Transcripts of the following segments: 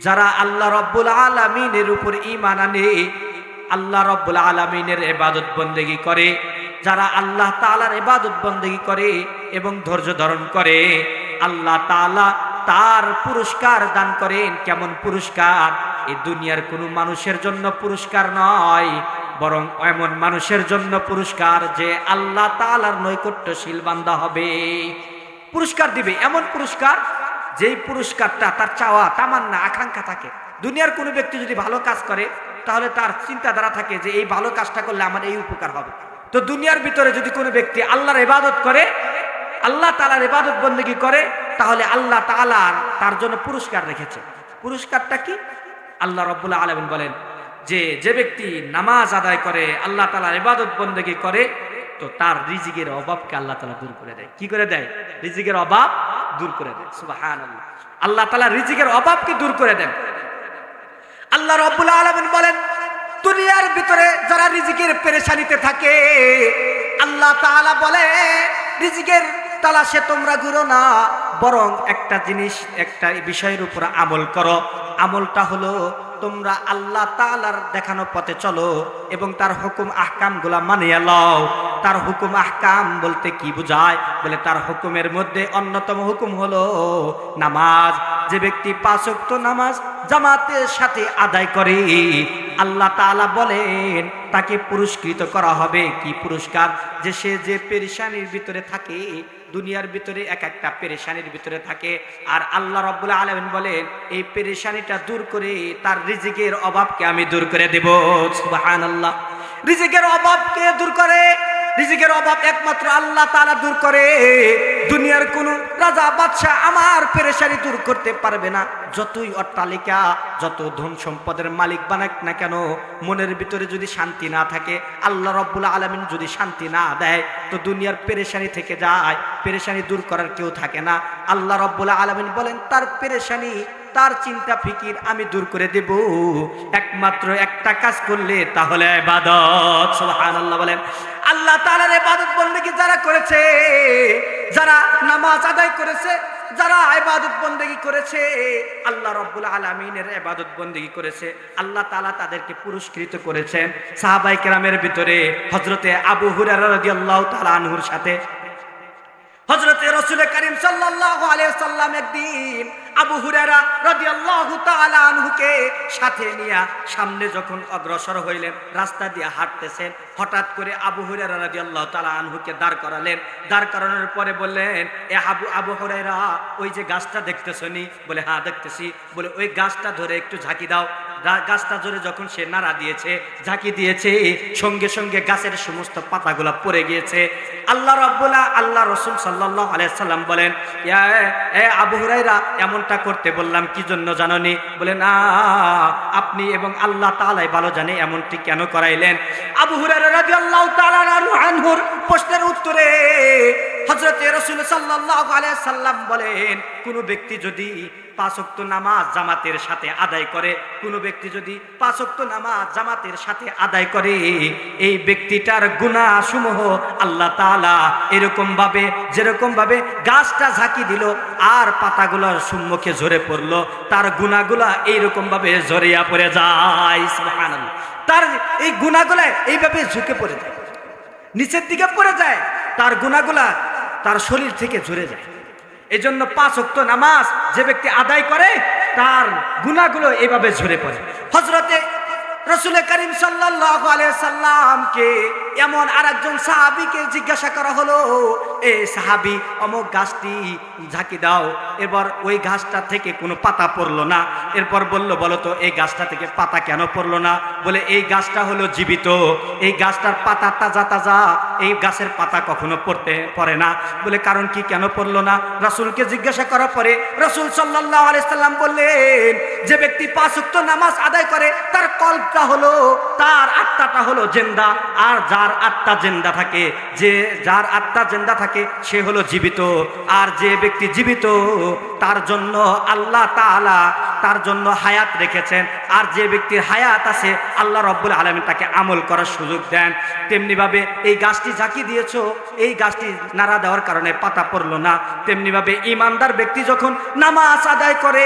যারা আল্লাহ রব্বুল আলামিনের উপর ঈমান আনে, আল্লাহ রব্বুল আলামিনের ইবাদত বন্দেগী করে। যারা আল্লাহ তাআলার ইবাদত বন্দেগী করে এবং ধৈর্য ধারণ করে, আল্লাহ তাআলা তার পুরস্কার দান করেন। কেমন পুরস্কার? এ দুনিয়ার কোনো মানুষের জন্য পুরস্কার নয়। বরং এমন মানুষের জন্য পুরস্কার যে আল্লাহ তালার নৈকট্যশীল বান্দা হবে। পুরস্কার দিবে, এমন পুরস্কার যেই পুরস্কারটা তার চাওয়া, তামান্না, আকাঙ্ক্ষা থাকে। দুনিয়ার কোনো ব্যক্তি যদি ভালো কাজ করে, তাহলে তার চিন্তাধারা থাকে যে এই ভালো কাজটা করলে আমার এই উপকার হবে। তো দুনিয়ার ভিতরে যদি কোনো ব্যক্তি আল্লাহর ইবাদত করে, আল্লাহ তালার ইবাদত বন্দী করে, তাহলে আল্লাহ তালার তার জন্য পুরস্কার রেখেছে। পুরস্কারটা কি? আল্লাহ রব্বুল্লাহ আলমিন বলেন যে যে ব্যক্তি নামাজ আদায় করে, আল্লাহ তালার ইবাদত বন্দেগী করে, তো তার রিজিকের অভাবকে আল্লাহ তালা দূর করে দেয়। কি করে দেয়? রিজিকের অভাব দূর করে দেয়। সুবাহান আল্লাহ তালা রিজিকের অভাবকে দূর করে দেন। আল্লাহ রব্বুল আলমিন বলেন, দুনিয়ার ভিতরে যারা রিজিকের পেরেশানিতে থাকে, আল্লাহ তাআলা বলে, রিজিকের তালাশে তোমরা ঘুরো না, বরং একটা জিনিস, একটা বিষয়ের উপর আমল করো। আমলটা হলো তোমরা আল্লাহ তালার দেখানো পথে চলো এবং তার হুকুম আহকামগুলা মানিয়ে লও। তার হুকুম, আহকাম বলতে কি বোঝায়? বলে তার হুকুমের মধ্যে অন্যতম হুকুম হলো নামাজ। যে ব্যক্তি পাঁচক্ত নামাজ জামাতের সাথে আদায় করে আল্লাহ তালা বলেন, তাকে পুরস্কৃত করা হবে। কি পুরস্কার? যে সে যে পেরেশানির ভিতরে থাকে, দুনিয়ার ভিতরে এক একটা পেরেশানির ভিতরে থাকে। আর আল্লাহ রব্বুল আলমিন বলেন, এই পেরেশানিটা দূর করে তার রিজিকের অভাবকে আমি দূর করে দেব। সুবাহ আল্লাহ রিজিকের অভাবকে দূর করে রিজিকের অভাব একমাত্র আল্লাহ তাআলা দূর করে। দুনিয়ার কোন রাজা, বাদশাহ আমার পেরেশানি দূর করতে পারবে না। যতই অট্টালিকা, যত ধন সম্পদের মালিক বানাক না কেন, মনের ভিতরে যদি শান্তি না থাকে, আল্লাহ রব্বুল আলমিন যদি শান্তি না দেয়, তো দুনিয়ার পেরেশানি থেকে যায়। পেরেশানি দূর করার কেউ থাকে না। আল্লাহ রব্বুল আলমিন বলেন, তার পেরেশানি তার চিন্তা ফিকির আমি দূর করে দেব। একমাত্র একটা কাজ করলে তাহলে ইবাদত। সুবহানাল্লাহ বলেন, আল্লাহ তাআলার ইবাদত বন্দেগী যারা করেছে, যারা নামাজ আদায় করেছে, যারা ইবাদত বন্দেগী করেছে, আল্লাহ রব্বুল আলামিনের ইবাদত বন্দেগী করেছে, আল্লাহ তালা তাদেরকে পুরস্কৃত করেছেন। সাহাবাই কেরামের ভিতরে হযরতে আবু হুরায়রা রাদিয়াল্লাহু তাআলা আনহুর সাথে হজরতে রসুল করিম সাল্লাম একদিন আবু হুরায়রা রাদিয়াল্লাহু তাআলা আনহুকে সাথে নিয়ে সামনে যখন অগ্রসর হইলেন, রাস্তা দিয়ে হাঁটতেছেন, হঠাৎ করে আবু হুরায়রা রাদিয়াল্লাহু তাআলা আনহুকে দাঁড় করালেন। দাঁড় করানোর পরে বললেন, এ আবু আবু হুরায়রা, ওই যে গাছটা দেখতেছো নি? বলে হ্যাঁ দেখতেছি। বলে, ওই গাছটা ধরে একটু ঝাঁকি দাও। গাছটা জোরে যখন সে নাড়া দিয়েছে ঝাঁকি দিয়েছে সঙ্গে সঙ্গে গাছের সমস্ত পাতাগুলা পড়ে গিয়েছে। আল্লাহ রাব্বুল্লাহ আল্লাহ রসুল সাল্লাহ আলাইসাল্লাম বলেন "ইয়া, এ আবু হুরাইরা এমনটা করতে বললাম কি জন্য জাননি? বলে না আপনি এবং আল্লাহ তাআলাই ভালো জানে এমনটি কেন করাইলেন? আবু হুরাইরা তাআলা আনহুর প্রশ্নের উত্তরে হযরত রাসূল আলাইহি সাল্লাম বলেন, কোন ব্যক্তি যদি পাঁচক্ত নামাজ জামাতের সাথে আদায় করে, কোনো ব্যক্তি যদি পাঁচক্ত নামাজ জামাতের সাথে আদায় করে, এই ব্যক্তিটার গুণা সমূহ আল্লাহ ভাবে যেরকম ভাবে গাছটা ঝাঁকি দিল আর পাতাগুলো সম্মুখে ঝরে পড়ল, তার গুণাগুলা এইরকম ভাবে ঝরিয়া পড়ে যায়। তার এই গুণাগুলা এইভাবে ঝুঁকে পড়ে যায় নিচের দিকে পড়ে যায়, তার গুণাগুলা তার শরীর থেকে ঝরে যায়। এই জন্য পাঁচ অক্ত নামাজ যে ব্যক্তি আদায় করে, তার গুণাগুলো এইভাবে ঝরে পড়ে। হজরতে রসুল করিম সাল্লামকে এমন আরেকজন সাহাবীকে জিজ্ঞাসা করা হলো, এ সাহাবি, অমুক গাছটি ঝাঁকি দাও। এবার ওই গাছটা থেকে কোনো পাতা পড়ল না। এরপর বলল, বলো তো, এই গাছটা থেকে পাতা কেন পড়ল না? বলে, এই গাছটা হলো জীবিত। এই গাছটার পাতা তাজা তাজা। এই গাছের পাতা কখনো পড়তে পড়ে না। বলে, কারণ কি কেন পড়ল না? রাসূলকে জিজ্ঞাসা করার পরে রাসূল সাল্লাল্লাহু আলাইহি সাল্লাম বললেন, যে ব্যক্তি পাঁচ ওয়াক্ত নামাজ আদায় করে, তার কল্পটা হলো, তার আত্মাটা হলো জেন্দা, আর যার আত্মা জেন্দা থাকে, যে যার আত্মা জেন্দা থাকে, সে হলো জীবিত। আর যে ব্যক্তি জীবিত, তার জন্য আল্লাহ তাআলা তার জন্য হায়াত রেখেছেন। আর যে ব্যক্তির হায়াত আছে, আল্লাহ রব্বুল আলমী তাকে আমল করার সুযোগ দেন। তেমনিভাবে এই গাছটি ঝাঁকি দিয়েছ, এই গাছটি নাড়া দেওয়ার কারণে পাতা পড়ল না। তেমনিভাবে ইমানদার ব্যক্তি যখন নামাজ আদায় করে,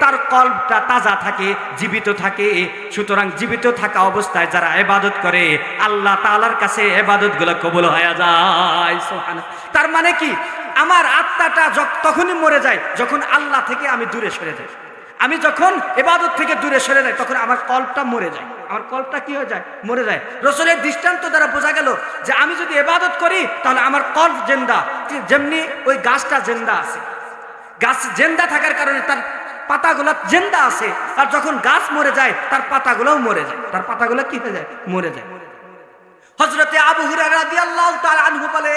তার কল্পটা তাজা থাকে, জীবিত থাকে। সুতরাং জীবিত থাকা অবস্থায় যারা এবাদত করে, আল্লাহ তালার কাছে এবাদতগুলো কবুল হয়ে যায়। তার মানে কি? আমার আত্মাটা তখনই মরে যায়, যখন আল্লাহ থেকে আমি দূরে সরে যাই। আমি যখন এবাদত থেকে দূরে সরে যাই, তখন আমার কল্পটা মরে যায়। আমার কল্পটা কি হয়ে যায়? মরে যায়। রসুলের দৃষ্টান্ত দ্বারা বোঝা গেল যে আমি যদি এবাদত করি, তাহলে আমার কল্প জেন্দা। যেমনি ওই গাছটা জেন্দা আছে। গাছ জেন্দা থাকার কারণে তার পাতাগুলো জেন্দা আছে। আর যখন গাছ মরে যায়, তার পাতাগুলোও মরে যায়। তার পাতাগুলো কি হয়ে যায়? মরে যায়। হজরতে আবু হুরায়রা রাদিয়াল্লাহু তাআলা আনহু বলে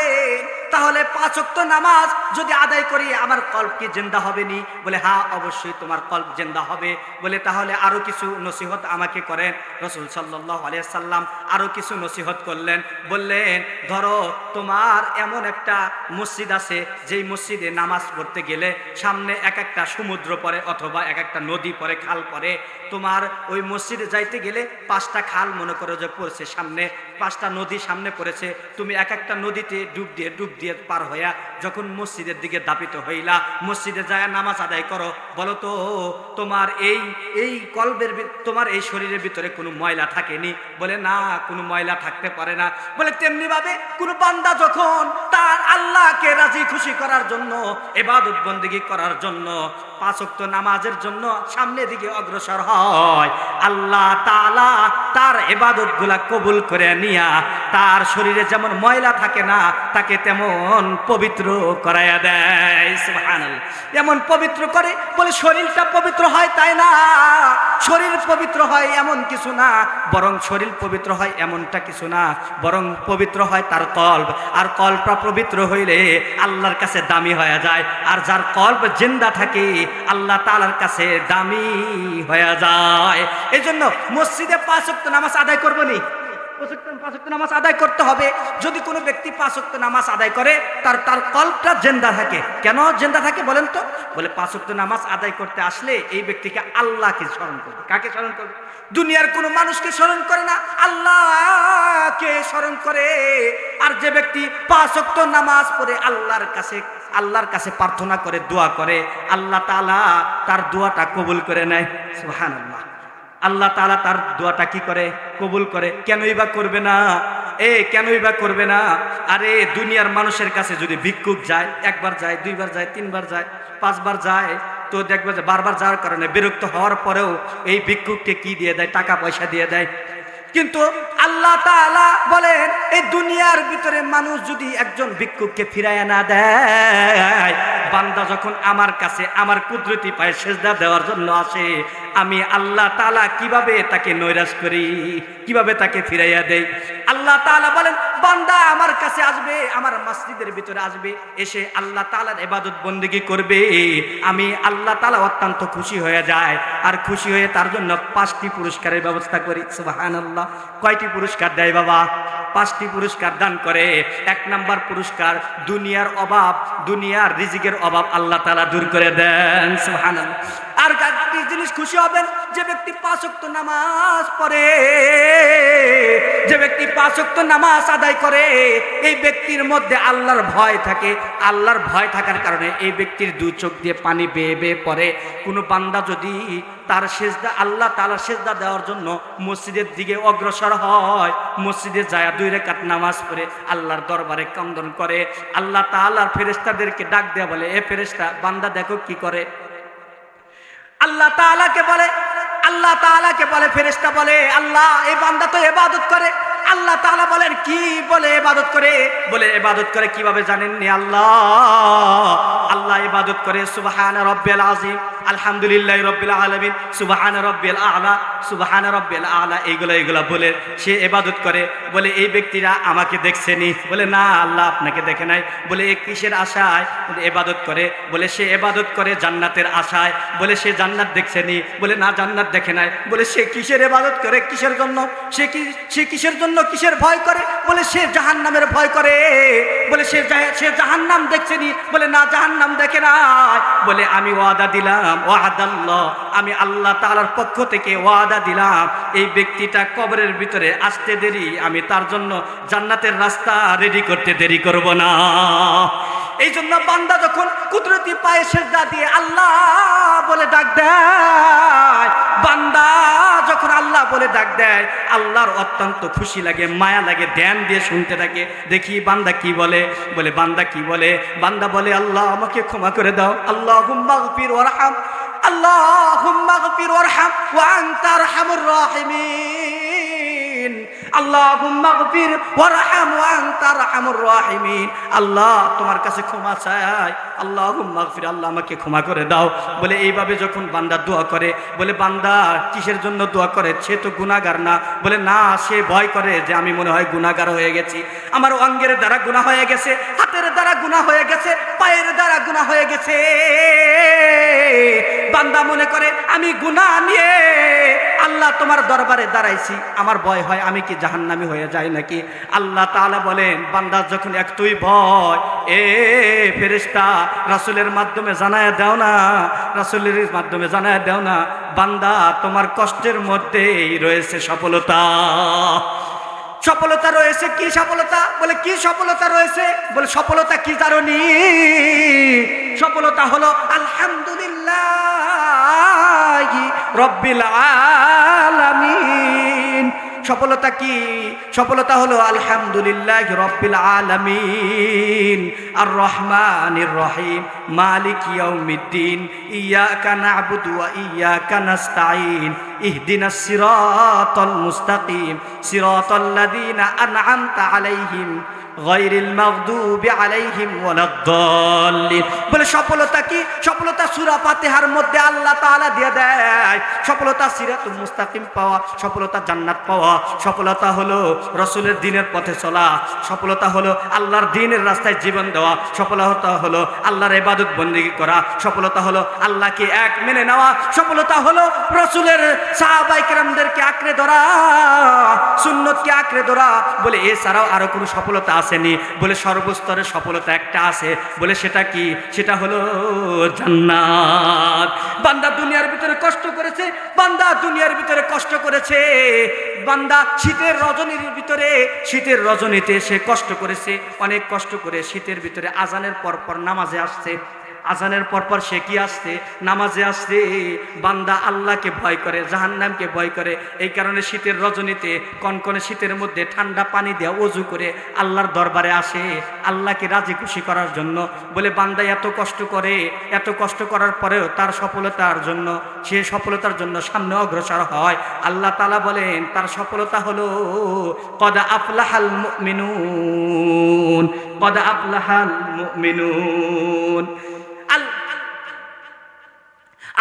তাহলে পাঁচ ওয়াক্ত নামাজ যদি আদায় করি, আমার কল্প কি জেন্দা হবে নি বলে হ্যাঁ অবশ্যই তোমার কল্প জেন্দা হবে। বলে, তাহলে আরও কিছু নসিহত আমাকে করেন। রসুল আলাইহি সাল্লাম আরও কিছু নসিহত করলেন। বললেন, ধরো, তোমার এমন একটা মসজিদ আছে, যেই মসজিদে নামাজ পড়তে গেলে সামনে এক একটা সমুদ্র পড়ে অথবা এক একটা নদী পড়ে, খাল পড়ে। তোমার ওই মসজিদে যাইতে গেলে পাঁচটা খাল মনে করো যে পড়ছে সামনে, পাঁচটা নদী সামনে পড়েছে। তুমি এক একটা নদীতে ডুব দিয়ে, ডুব দিয়ে পার হইয়া যখন মসজিদের দিকে দাপিত হইলা, মসজিদে যায়, নামাজ আদায় করো। বলো তো, তোমার এই এই কলবের তোমার এই শরীরের ভিতরে কোনো ময়লা থাকেনি? বলে, না, কোনো ময়লা থাকতে পারে না। বলে তেমনি ভাবে কোনো বান্দা যখন তার আল্লাহকে রাজি খুশি করার জন্য, এবাদত বন্দিগি করার জন্য পাঁচক্ত নামাজের জন্য সামনে দিকে অগ্রসর হয়, আল্লাহ তালা তার এবাদতগুলা কবুল করে নিয়া তার শরীরে যেমন ময়লা থাকে না, তাকে তেমন পবিত্র করাইয়া দেয়। এমন পবিত্র করে, বলে শরীরটা পবিত্র হয়, তাই না? শরীর পবিত্র হয় এমন কিছু না, বরং শরীর পবিত্র হয় এমনটা কিছু না, বরং পবিত্র হয় তার কল্প। আর কল্পটা পবিত্র হইলে আল্লাহর কাছে দামি হয়ে যায়, আর যার কল্প জিন্দা থাকে, আল্লাহ তালার কাছে দামি হয়ে যায়। এই জন্য মসজিদে পাঁচ নামাজ আদায় করব নি? নামাজ আদায় করতে হবে। যদি কোনো ব্যক্তি পাঁচ ওয়াক্ত নামাজ আদায় করে, তার তার জেন্দা থাকে। কেন জেন্দা থাকে বলেন তো? বলে পাঁচ ওয়াক্ত নামাজ আদায় করতে আসলে এই ব্যক্তিকে আল্লাহকে স্মরণ করবে। কাকে স্মরণ করবে? দুনিয়ার কোনো মানুষকে স্মরণ করে না। আল্লাহকে স্মরণ করে। আর যে ব্যক্তি পাঁচ ওয়াক্ত নামাজ পড়ে আল্লাহর কাছে আল্লাহর কাছে প্রার্থনা করে, দোয়া করে, আল্লাহ তালা তার দোয়াটা কবুল করে নেয়। সুবহানাল্লাহ। আল্লাহ তাআলা তার দোয়াটা কি করে? কবুল করে। কেনই বা করবে না? এ, কেনই বা করবে না? আরে, দুনিয়ার মানুষের কাছে যদি ভিক্ষুক যায়, একবার যায়, দুইবার যায়, তিনবার যায়, পাঁচবার যায়, তো দেখবে যে বারবার যাওয়ার কারণে বিরক্ত হওয়ার পরেও এই ভিক্ষুককে কি দিয়ে দেয়? টাকা পয়সা দিয়ে দেয়। কিন্তু আল্লাহ তালা বলেন, এই দুনিয়ার ভিতরে মানুষ যদি একজন ভিক্ষুককে ফিরাইয়া না দেয়, বান্দা যখন আমার কাছে আমার কুদরতি পায় সেজদা দেওয়ার জন্য আসে, আমি আল্লাহ তালা কীভাবে তাকে নৈরাশ করি? কীভাবে তাকে ফিরাইয়া দেয় আল্লাহ তাআলা বলেন, বান্দা আমার কাছে আসবে, আমার মসজিদের ভিতরে আসবে, এসে আল্লাহ তাআলার এবাদত বন্দেগী করবে। আমি আল্লাহ তাআলা অত্যন্ত খুশি হয়ে যায় আর খুশি হয়ে তার জন্য পাঁচটি পুরস্কারের ব্যবস্থা করি। সুবহানাল্লাহ। কয়টি পুরস্কার দেয় বাবা? পাঁচটি পুরস্কার দান করে। এক নাম্বার পুরস্কার, দুনিয়ার অভাব, দুনিয়ার রিজিকের অভাব আল্লাহ তালা দূর করে দেন। সুবহানাল্লাহ। আর একটি জিনিস খুশি হবেন, যে ব্যক্তি পাঁচ ওয়াক্ত নামাজ পড়ে, যে ব্যক্তি পাঁচ ওয়াক্ত নামাজ আদায় করে, এই ব্যক্তির মধ্যে আল্লাহর ভয় থাকে। আল্লাহর ভয় থাকার কারণে এই ব্যক্তির দু চোখ দিয়ে পানি বেয়ে বেয়ে পড়ে। কোনো বান্দা যদি তার সেজদা, আল্লাহ তাআলা সেজদা দেওয়ার জন্য মসজিদের দিকে অগ্রসর হয়, মসজিদে যায়, দুই রেখাত নামাজ পড়ে, আল্লাহর দরবারে কন্দন করে। আল্লাহ তাআলার ফেরেশতাদেরকে ডাক দেওয়া বলে, এ ফেরেশতা, বান্দা দেখো কি করে? আল্লাহ তালাকে বলে, আল্লাহ তালাকে বলে ফেরেস্তা বলে, আল্লাহ, এ বান্দা তো এবাদত করে। আল্লাহ তালা বলেন, কি বলে এবাদত করে? বলে এবাদত করে কীভাবে জানেননি আল্লাহ? আল্লাহ এবাদত করে, সুবাহান রব্বেল আযীম। আলহামদুলিল্লাহ রাব্বিল আলামিন, সুবহান রাব্বিল আ'লা, সুবহান রাব্বিল আ'লা, এইগুলা এইগুলা বলে সে এবাদত করে, বলে এই ব্যক্তিরা আমাকে দেখছেনি, বলে না, আল্লাহ আপনাকে দেখে নাই, বলে এ কিসের আশায় বলে ইবাদত করে, বলে সে এবাদত করে জান্নাতের আশায়, বলে সে জান্নাত দেখছেনি, বলে না, জান্নাত দেখে নাই, বলে সে কিসের এবাদত করে, কিসের জন্য, সে কি, সে কিসের জন্য কিসের ভয় করে, বলে সে জাহান্নামের ভয় করে, বলে সে সে জাহান্নাম দেখছেনি, বলে না জাহান্নাম জাহান্নাম দেখে নাই, বলে আমি ওয়াদা দিলাম ওয়াদাল্লাহ। আমি আল্লাহ তালার পক্ষ থেকে ওয়াদা দিলাম, এই ব্যক্তিটা কবরের ভিতরে আসতে দেরি, আমি তার জন্য জান্নাতের রাস্তা রেডি করতে দেরি করব না। এই জন্য বান্দা যখন কুদরতি পায়ে সেজদা দিয়ে আল্লাহ বলে ডাক দেয়, বান্দা যখন আল্লাহ বলে ডাক দেয়, আল্লাহর অত্যন্ত খুশি লাগে, মায়া লাগে, ধ্যান দিয়ে শুনতে থাকে। দেখি বান্দা কি বলে বলে বান্দা কি বলে, বান্দা বলে, আল্লাহ আমাকে ক্ষমা করে দাও আল্লাহ হুম্মাগফির ওয়ারহাম আল্লাহ হুম্মাগফির ওয়ারহাম ওয়া আনতা আরহামুর রাহিমিন। আল্লাহুম্মা গফির ওয়ারহাম ওয়া আনতা আরহামুর রাহিমিন। আল্লাহ তোমার কাছে ক্ষমা চাই আল্লাহুম্মা গফির, আল্লাহ আমাকে ক্ষমা করে দাও। বলে এইভাবে যখন বান্দা দোয়া করে, বলে, বান্দা, কিসের জন্য দোয়া করে? সে তো গুনাহগার না। বলে, না, সে ভয় করে যে আমি মনে হয় গুনাহগার হয়ে গেছি। আমার অঙ্গের দ্বারা গুনাহ হয়ে গেছে, হাতের দ্বারা গুনাহ হয়ে গেছে, পায়ের দ্বারা গুনাহ হয়ে গেছে। বান্দা মনে করে, আমি গুনাহ নিয়ে আল্লাহ তোমার দরবারে দাঁড়াইছি। আমার ভয় হয়, আমি কি জাহান্নামি হয়ে যাই নাকি? আল্লাহ তাআলা বলেন, বান্দা যখন একটুই ভয়, এ ফেরেশতা, রাসূলের মাধ্যমে জানায় দাও না, রাসূলের মাধ্যমে জানায় দাও না, বান্দা তোমার কষ্টের মধ্যেই রয়েছে সফলতা। সফলতা রয়েছে কি সফলতা? বলে, কি সফলতা রয়েছে? বলে, সফলতা কি জানি সফলতা হলো, আলহামদুলিল্লাহ রব্বিল আলামিন। সফলতা কি? সফলতা হলো আলহামদুলিল্লাহ রব্বিল আলামিন। আর রহমানির রহিম। মালিক ইয়াউমিদ্দিন, ইয়াকা না'বুদু ওয়া ইয়াকা নাস্তাঈন, ইহদিনাস সিরাতাল মুস্তাকিম, সিরাতাল লাযিনা আন'আমতা আলাইহিম গায়রিল মাগদুবি আলাইহিম ওয়ালাদ-দাল্লিন। বলে সফলতা কি? সফলতা সূরা ফাতিহার মধ্যে আল্লাহ তাআলা দিয়ে দেয়। সফলতা সিরাতুল মুস্তাকিম পাওয়া, সফলতা জান্নাত পাওয়া। সফলতা হলো রসুলের দিনের পথে চলা। সফলতা হলো আল্লাহর দিনের রাস্তায় জীবন দেওয়া। সফলতা হলো আল্লাহর ইবাদত বন্দেগী করা। সফলতা হলো আল্লাহকে এক মেনে নেওয়া। সফলতা হলো রসুলের সাহাবাই কেরামদেরকে আঁকড়ে ধরা, সুন্নতকে আঁকড়ে ধরা। বলে, এছাড়াও আরও কোনো সফলতা আসেনি। বলে, সর্বস্তরে সফলতা একটা আছে। বলে, সেটা কি? সেটা হলো জান্নাত। বান্দা দুনিয়ার ভিতরে কষ্ট করেছে, বান্দা দুনিয়ার ভিতরে কষ্ট করেছে। বান্দা শীতের রজনীর ভিতরে, শীতের রজনীতে সে কষ্ট করেছে, অনেক কষ্ট করে শীতের ভিতরে আজানের পর পর নামাজে আসছে। আজানের পরপর সে কি আসছে? নামাজে আসছে। বান্দা আল্লাহকে ভয় করে, জাহান্নামকে ভয় করে। এই কারণে শীতের রজনীতে, কনকনে শীতের মধ্যে ঠান্ডা পানি দেওয়া অজু করে আল্লাহর দরবারে আসে। আল্লাহকে রাজি খুশি করার জন্য। বলে, বান্দা এত কষ্ট করে, এত কষ্ট করার পরেও তার সফলতার জন্য, সে সফলতার জন্য সামনে অগ্রসর হয়। আল্লাহ তালা বলেন, তার সফলতা হলো, কদা আফলাহাল মিনুন কদা আফলাহাল মুমিনুন। আল-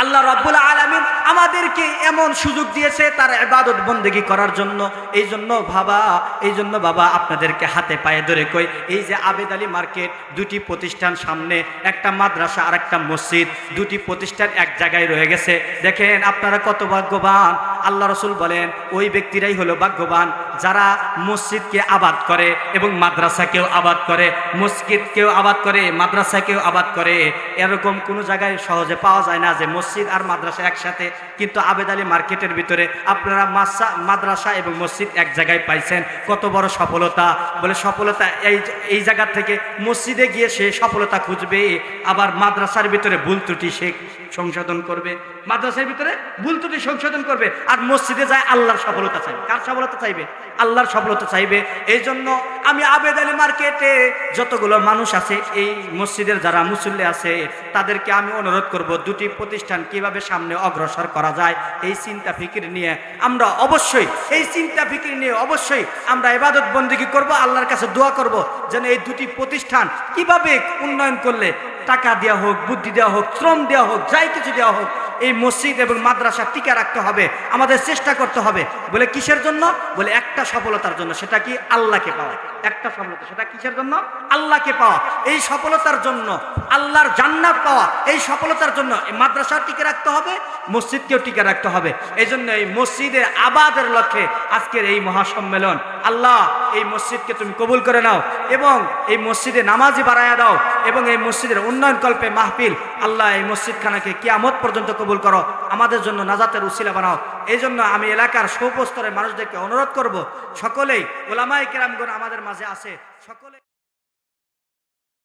আল্লাহ রব্বুল আলমিন আমাদেরকে এমন সুযোগ দিয়েছে তার ইবাদত বন্দেগি করার জন্য। এই জন্য বাবা এই জন্য বাবা, আপনাদেরকে হাতে পায়ে ধরে কই, এই যে আবেদ আলী মার্কেট, দুটি প্রতিষ্ঠান সামনে, একটা মাদ্রাসা আর একটা মসজিদ, দুটি প্রতিষ্ঠান এক জায়গায় রয়ে গেছে। দেখেন আপনারা কত ভাগ্যবান। আল্লাহ রসুল বলেন, ওই ব্যক্তিরাই হলো ভাগ্যবান যারা মসজিদকে আবাদ করে এবং মাদ্রাসাকেও আবাদ করে, মসজিদকেও আবাদ করে, মাদ্রাসাকেও আবাদ করে। এরকম কোনো জায়গায় সহজে পাওয়া যায় না যে মসজিদ আর মাদ্রাসা একসাথে। কিন্তু আবেদ আলী মার্কেটের ভিতরে আপনারা মাসা মাদ্রাসা এবং মসজিদ এক জায়গায় পাইছেন। কত বড় সফলতা। বলে সফলতা এই এই জায়গা থেকে মসজিদে গিয়ে সে সফলতা খুঁজবে। আবার মাদ্রাসার ভিতরে ভুল ত্রুটি সে সংশোধন করবে। মাদ্রাসার ভিতরে ভুল ত্রুটি সংশোধন করবে। আর মসজিদে যায় আল্লাহর সফলতা চাইবে। কার সফলতা চাইবে? আল্লাহর সফলতা চাইবে। এই জন্য আমি আবেদ আলী মার্কেটে যতগুলো মানুষ আছে, এই মসজিদের যারা মুসল্লি আছে, তাদেরকে আমি অনুরোধ করব, দুটি প্রতিষ্ঠান কীভাবে সামনে অগ্রসর করা যায়, এই চিন্তা ফিকির নিয়ে আমরা অবশ্যই, এই চিন্তা ফিকির নিয়ে অবশ্যই আমরা এবাদত বন্দিগি করব, আল্লাহর কাছে দোয়া করব, যেন এই দুটি প্রতিষ্ঠান কীভাবে উন্নয়ন করলে টাকা দেওয়া হোক, বুদ্ধি দেওয়া হোক, শ্রম দেওয়া হোক, যাই কিছু দেওয়া হোক এই মসজিদ এবং মাদ্রাসা টিকে রাখতে হবে, আমাদের চেষ্টা করতে হবে। বলে কিসের জন্য? বলে একটা সফলতার জন্য, সেটা কি আল্লাহকে পাওয়া? একটা সফলতা, সেটা কিসের জন্য? আল্লাহকে পাওয়া। এই সফলতার জন্য, আল্লাহর জান্নাত পাওয়া, এই সফলতার জন্য এই মাদ্রাসা টিকে রাখতে হবে, মসজিদকেও টিকে রাখতে হবে। এই জন্য এই মসজিদের আবাদের লক্ষ্যে আজকের এই মহাসম্মেলন আল্লাহ, এই মসজিদকে তুমি কবুল করে নাও এবং এই মসজিদে নামাজি বাড়াইয়া দাও এবং এই মসজিদের উন্নয়ন কল্পে মাহফিল আল্লাহ এই মসজিদখানাকে কিয়ামত পর্যন্ত কবুল করো। আমাদের জন্য নাজাতের উশিলা বানাও। এই জন্য আমি এলাকার সৌপস্তরের মানুষদেরকে অনুরোধ করব। সকলেই ওলামাই কেরামগণ আমাদের মাঝে আছে। সকলে